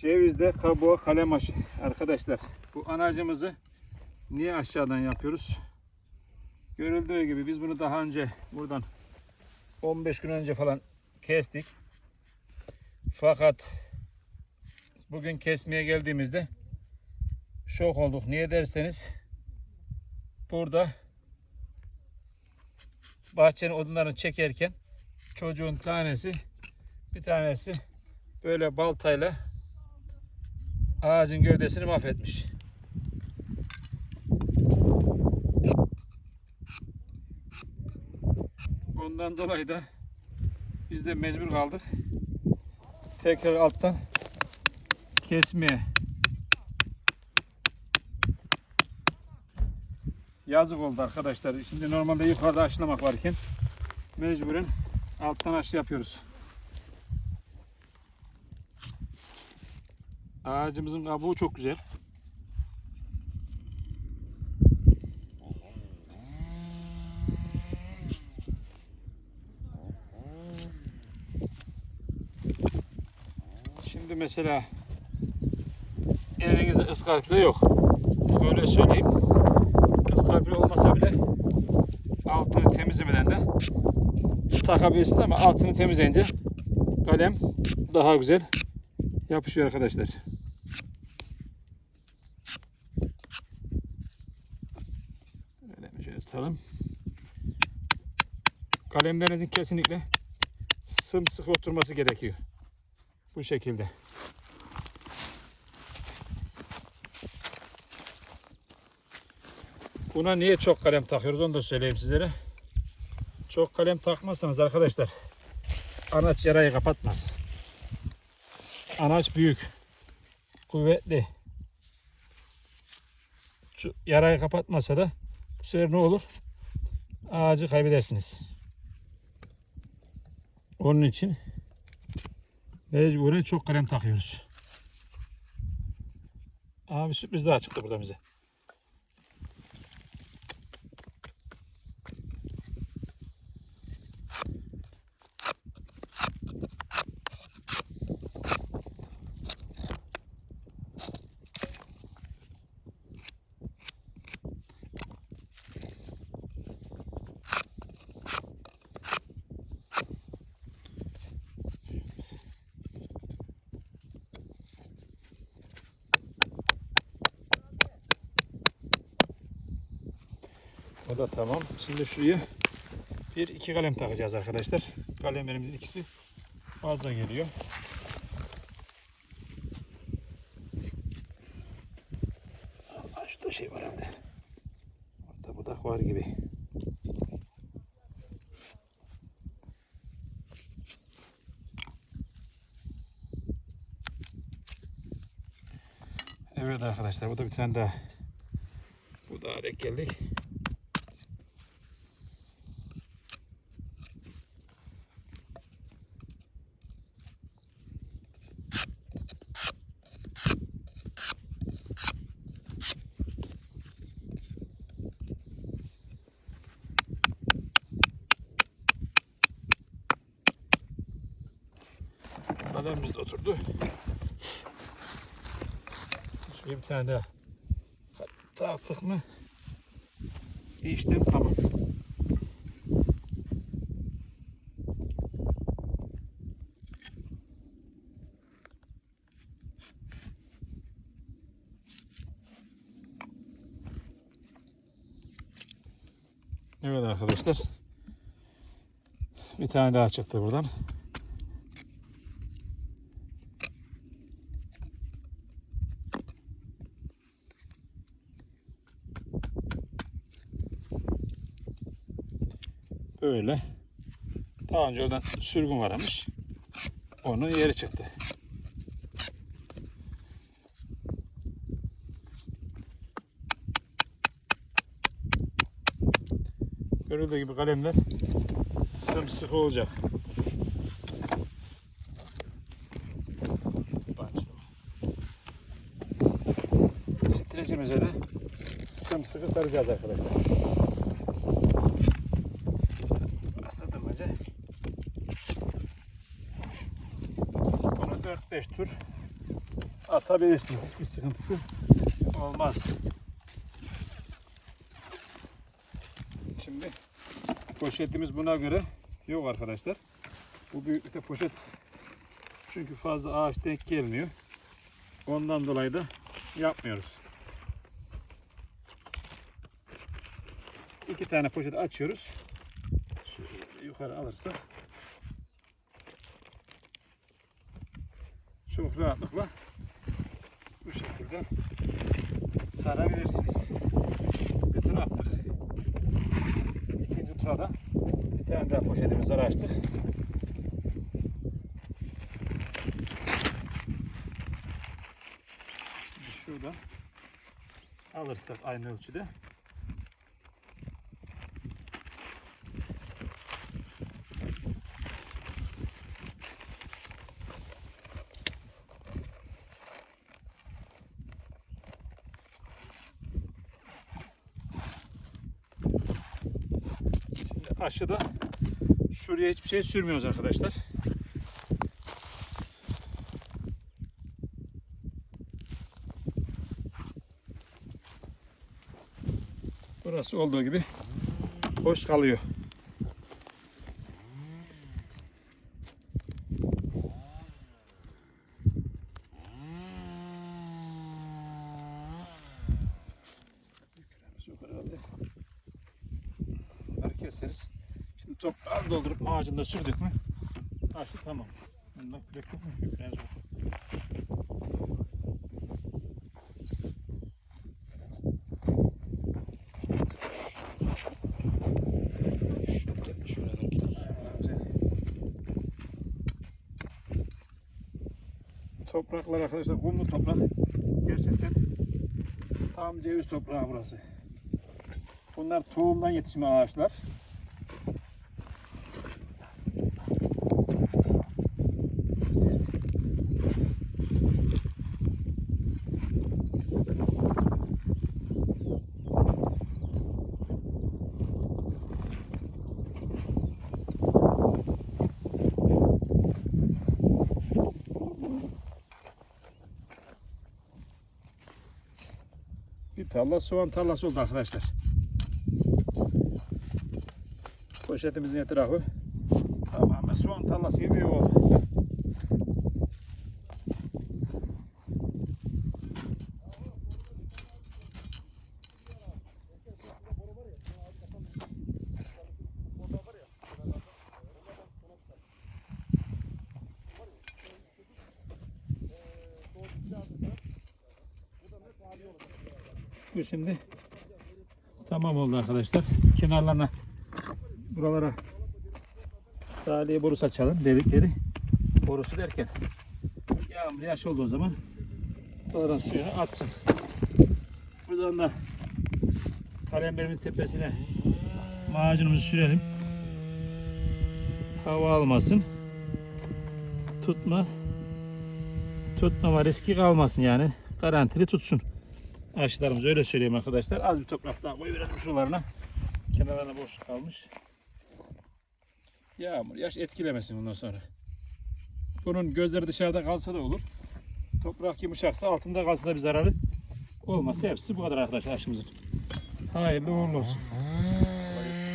Cevizde kabuğa kalem aşı. Arkadaşlar bu anacımızı niye aşağıdan yapıyoruz? Görüldüğü gibi biz bunu daha önce buradan 15 gün önce falan kestik. Fakat bugün kesmeye geldiğimizde şok olduk. Niye derseniz burada bahçenin odunlarını çekerken çocuğun tanesi bir tanesi böyle baltayla ağacın gövdesini mahvetmiş. Ondan dolayı da biz de mecbur kaldık. Tekrar alttan kesmeye. Yazık oldu arkadaşlar. Şimdi normalde yukarıda aşılamak varken mecburen alttan aşı yapıyoruz. Ağacımızın kabuğu çok güzel. Şimdi mesela elinizde ıskarpile yok. Öyle söyleyeyim. Iskarpile olmasa bile altını temizlemeden de takabilirsiniz ama altını temizleyince kalem daha güzel yapışıyor arkadaşlar. Tutalım. Kalemlerinizin kesinlikle sımsıkı oturması gerekiyor. Bu şekilde. Buna niye çok kalem takıyoruz onu da söyleyeyim sizlere. Çok kalem takmazsanız arkadaşlar anaç yarayı kapatmaz. Anaç büyük, kuvvetli. Şu yarayı kapatmasa da bu sefer ne olur? Ağacı kaybedersiniz. Onun için mecburen çok kalem takıyoruz. Abi sürpriz daha çıktı burada bize. O da tamam. Şimdi şuraya bir iki kalem takacağız arkadaşlar. Kalemlerimizin ikisi fazla geliyor. Allah şurada şey var herhalde. Orada budak var gibi. Evet arkadaşlar bu da bir tane daha. Bu daha denk geldik. De oturdu. Şuraya bir tane daha taktık mı işlem tamam. Evet arkadaşlar. Bir tane daha çıktı buradan. Böyle. Daha önce oradan sürgün varmış. Onun yeri çıktı. Görüldüğü gibi kalemler sımsıkı olacak. Streçimize de sımsıkı saracağız arkadaşlar. Bastırdım önce. Bunu 4-5 tur atabilirsiniz. Hiçbir sıkıntısı olmaz. Şimdi poşetimiz buna göre yok arkadaşlar. Bu büyüklükte poşet çünkü fazla ağaç denk gelmiyor. Ondan dolayı da yapmıyoruz. İki tane poşet açıyoruz. Şöyle yukarı alırsa çok rahatlıkla bu şekilde sarabilirsiniz. Bir tur attık. İkinci tura da bir tane daha poşetimizi açtık. Şimdi Şuradan alırsak aynı ölçüde Aşıda şuraya hiçbir şey sürmüyoruz arkadaşlar. Burası olduğu gibi boş kalıyor. Toprağı doldurup ağacında sürdük mü? Aşı tamam. Bundan kürek yok mu? Biraz yok. Topraklar arkadaşlar kumlu toprak. Gerçekten tam ceviz toprağı burası. Bunlar tohumdan yetişme ağaçlar. Bir tarla soğan tarlası oldu arkadaşlar. Poşetimizin etrafı tamamen soğan tarlası gibi oldu. Bu şimdi tamam oldu arkadaşlar. Kenarlarına buralara taliye borusu açalım. Delikleri borusu derken yağmur yaş olduğu zaman oradan suyunu atsın. Buradan da kalemberimizin tepesine macunumuzu sürelim. Hava almasın. Tutma tutmama riski kalmasın yani. Garantili tutsun. Ağaçlarımız öyle söyleyeyim arkadaşlar. Az bir toprak daha koyuverelim şuralarına. Kenarlarına boşluk kalmış. Yağmur, yaş etkilemesin ondan sonra. Bunun gözleri dışarıda kalsa da olur. Toprak yumuşaksa altında kalsa da bir zararı olmaz. Hepsi bu kadar arkadaşlar aşımızın. Hayırlı uğurlu olsun.